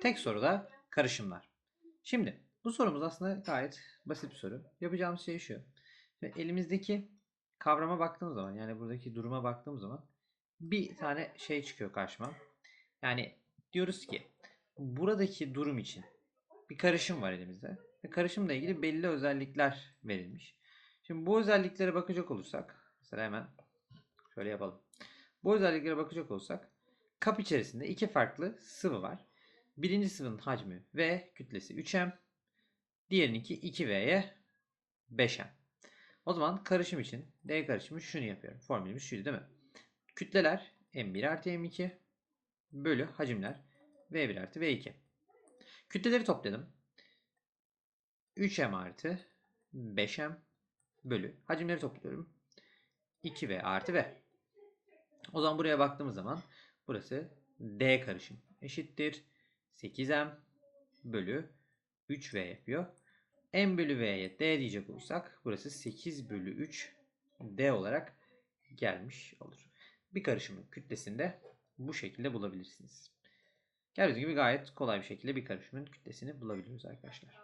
Tek soruda karışımlar. Şimdi bu sorumuz aslında gayet basit bir soru. Yapacağımız şey şu. Şimdi elimizdeki kavrama baktığımız zaman yani buradaki duruma baktığımız zaman bir tane şey çıkıyor karşıma. Yani diyoruz ki buradaki durum için bir karışım var elimizde. Ve karışımla ilgili belli özellikler verilmiş. Şimdi bu özelliklere bakacak olursak mesela hemen şöyle yapalım. Bu özelliklere bakacak olursak kap içerisinde iki farklı sıvı var. Birinci sıvının hacmi V kütlesi 3M. Diğerininki 2V'ye 5M. O zaman karışım için D karışımı şunu yapıyorum. Formülümüz şuydu değil mi? Kütleler M1 artı M2 bölü hacimler V1 artı V2. Kütleleri topladım. 3M artı 5M bölü hacimleri topluyorum. 2V artı V. O zaman buraya baktığımız zaman burası D karışım eşittir 8M bölü 3V yapıyor. M bölü V'ye D diyecek olursak burası 8 bölü 3 D olarak gelmiş olur. Bir karışımın kütlesini bu şekilde bulabilirsiniz. Gördüğünüz gibi gayet kolay bir şekilde bir karışımın kütlesini bulabiliyoruz arkadaşlar.